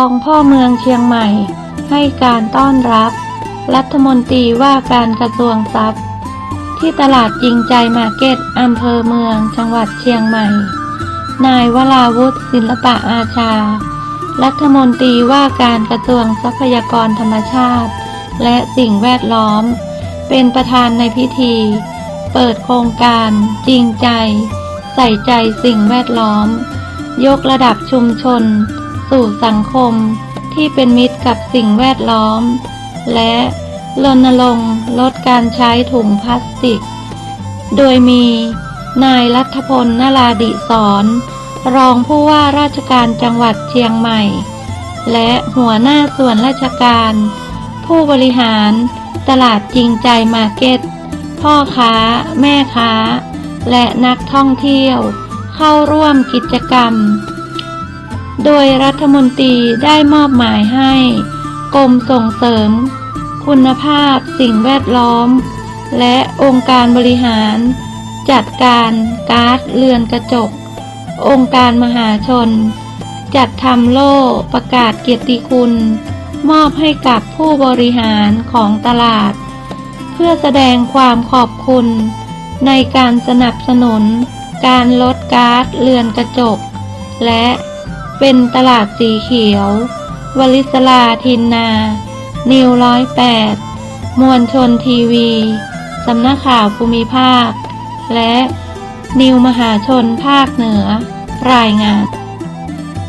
องพ่อเมืองเชียงใหม่ ให้การต้อนรับ รัฐมนตรีว่าการกระทรวงทรัพย์ ที่ตลาดจริงใจมาร์เก็ตอำเภอเมืองจังหวัดเชียงใหม่ นายวราวุฒิศิลปะอาชา รัฐมนตรีว่าการกระทรวงทรัพยากรธรรมชาติ และสิ่งแวดล้อม เป็นประธานในพิธี เปิดโครงการจริงใจ ใส่ใจสิ่งแวดล้อม ยกระดับชุมชน สู่สังคมที่เป็นมิตรกับสิ่งแวดล้อม และรณรงค์ลดการใช้ถุงพลาสติก โดยมีนายรัฐพลนราดิศรรองผู้ว่าราชการจังหวัดเชียงใหม่ และหัวหน้าส่วนราชการ ผู้บริหารตลาดจริงใจมาร์เก็ต พ่อค้า แม่ค้า และนักท่องเที่ยว เข้าร่วมกิจกรรม โดยรัฐมนตรีได้มอบหมายให้ กรมส่งเสริม คุณภาพสิ่งแวดล้อม และองค์การบริหาร จัดการก๊าซเรือนกระจก องค์การมหาชน จัดทำโล่ประกาศเกียรติคุณ มอบให้กับผู้บริหารของตลาด เพื่อแสดงความขอบคุณ ในการสนับสนุน การลดก๊าซเรือนกระจก และ เป็นตลาดสีเขียว วลิศลาทินนา นิวร้อยแปด มวลชนทีวี สำนักข่าวภูมิภาค และนิวมหาชนภาคเหนือ รายงาน